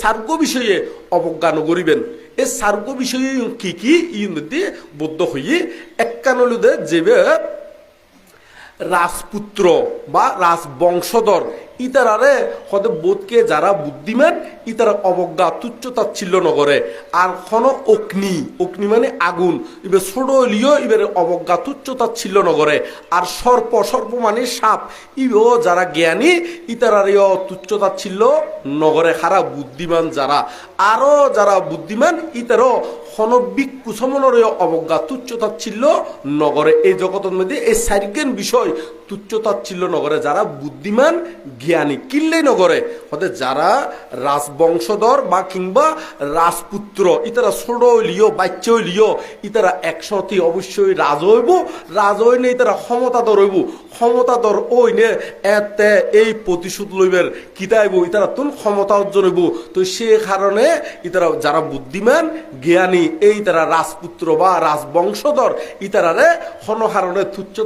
সার্গ বিষয়ে অবজ্ঞা নগরিবেন এ সার্গ বিষয়ে কি কি? ই মধ্যে বদ্ধ হইয়ে একানলুদের যেবে রাজপুত্র বা রাজবংশধর ইতারারে হতে বোধকে যারা বুদ্ধিমান, ইতারা অবজ্ঞা তুচ্ছ তাচ্ছিল্য নগরে। আর খন অগ্নি অগ্নি মানে আগুন, ইবে ছোট লিও অবজ্ঞা তুচ্ছ তাচ্ছিল্য নগরে। আর সর্প সর্প মানে সাপ, ইবেও যারা জ্ঞানী, ইতারারিও তুচ্ছ তাচ্ছিল্য নগরে খারা বুদ্ধিমান যারা। আরও যারা বুদ্ধিমান, ইতারও হনবিক কুসমনের অবজ্ঞা তুচ্ছ তাচ্ছিল্য নগরে। এই জগতের মধ্যে এই সারিজ্ঞান বিষয় তুচ্ছ তাচ্ছিল্য নগরে, যারা বুদ্ধিমান জ্ঞানী কিল্লে নগরে, হতে যারা রাজবংশধর বা কিংবা রাজপুত্র, ইতারা ছোট লিও বাচ্চ লিও, ইতারা একসাথে অবশ্যই রাজ হইব, রাজ হইনে ইতারা ক্ষমতাধর হইব, ক্ষমতাধর ওইনে এতে এই প্রতিশোধ লইবের কিতাইব ইতারা তুন ক্ষমতা অর্জন হইব। তো সে কারণে ইতারা যারা বুদ্ধিমান, জ্ঞানী, এই তারা রাজপুত্র বা রাজবংশধর, ইতারারে হন কারণে তুচ্ছ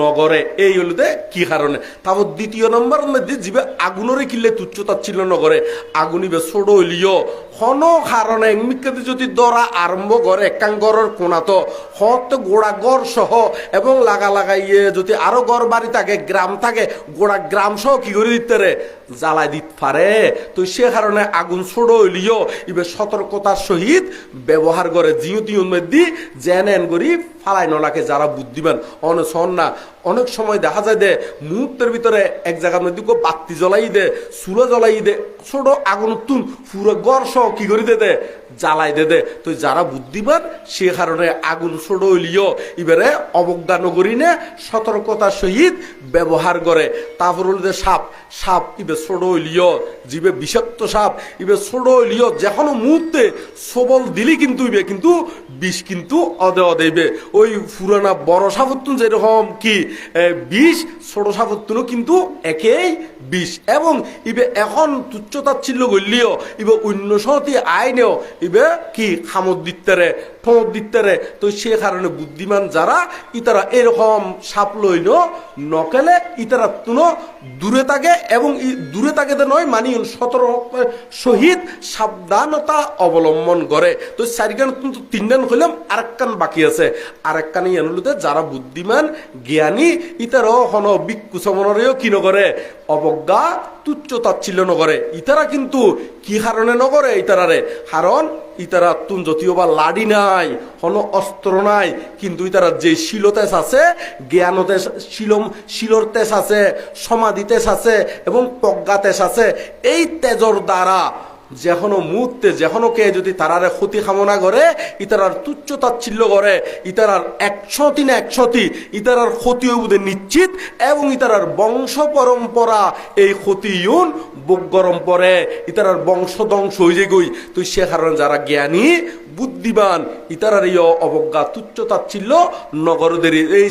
নগরে, এই হলুদে কি কারণে? তারপর দ্বিতীয় নম্বর মধ্যে যাবে আগুনরে কিলে তুচ্ছ তাচ্ছিল্য নগরে আগুনিবে ছোট হইলিও হন কারণে মিকাতে যদি দরা আরম্ভ করে একাঙ্গরের কোনাত হত গোড়া গড় সহ এবং লাগা লাগাইয়ে যদি আরও গড় বাড়ি থাকে, গ্রাম থাকে, গোড়া গ্রাম সহ কি করে দিতে রে? জ্বালাই দিতে পারে তো সে কারণে আগুন ছোট হইলিও ইবে সতর্কতার সহিত ব্যবহার করে জিও তিউন মধ্যে জেন এন করি ফালাই নলাকে যারা বুদ্ধিমান। অনেক না, অনেক সময় দেখা যায় দে, মুহূর্তের ভিতরে এক জায়গার মধ্যে বাতি জ্বলাই দে সুরা জ্বলাই দে, ছোট আগুন তুন, পুরো গড় সহ কি করে দে জ্বালাই দে দে। তো যারা বুদ্ধিমান, সে কারণে আগুন ছোট হইলিও এবারে অবজ্ঞা নগরী নে, সতর্কতার সহিত ব্যবহার করে। তারপর হলো সাপ সাপ ইবে ছোট হইলিও জিবে বিষাক্ত সাপ ইবে ছোট হইলিও যে কোনো মুহূর্তে সবল দিলি কিন্তু ইবে কিন্তু বিষ কিন্তু অদে অদেবে ওই পুরানা বড় সাপত্তুন যেরকম কি বিষ, ছোট সাপত্তুনও কিন্তু একেই বিষ। এবং ইবে এখন তুচ্ছতাচ্ছিল্য গলিও ইবে অন্য সহতি আইনেও ইবে কি খামত দিত্তারে ঠোঁট দিত্তারে। তো সে কারণে বুদ্ধিমান যারা, ইতারা এরকম সাপ লইল, নকেলে ইতারা তুনো দূরে থাকে এবং দূরে থাকে নয় মানি সতর্ক সহিত সাবধানতা অবলম্বন করে। তো চারিখান কিন্তু তিনটান হইলাম, আরেকখান বাকি আছে। আরেকখান এনুলুতে যারা বুদ্ধিমান, জ্ঞানী ইতারও হন বিক্ষুসমনেরও কি নগরে? অবজ্ঞা তুচ্ছ তাচ্ছিল্য নগরে। ইতারা কিন্তু কি কারণে নগরে? ইতারারে। কারণ ইতারা তুন যদিও বা লাডি নাই হন অস্ত্র নাই, কিন্তু ইতারা যে শিলতেস আছে, জ্ঞান তেজ, শিলম, শিলর তেস আছে, সমাধি তেস আছে, এবং প্রজ্ঞা তেস আছে, এই তেজর দ্বারা যেখনো মুহূর্তে যেখনো কে যদি তারারে ক্ষতি কামনা করে, ইতারার তুচ্ছ তাচ্ছিল্য করে, ইতারার একশতি না একশতি ইতারার ক্ষতি হইবুদে নিশ্চিত, এবং ইতারার বংশ পরম্পরা এই ক্ষতি ইউন বুক গরম পরে, ইতারার বংশ ধ্বংস হয়ে যায় গই তো সে কারণে যারা জ্ঞানী, বুদ্ধিমান, ইতারার এই অবজ্ঞা তুচ্ছ তাচ্ছিল্য নগরদের এই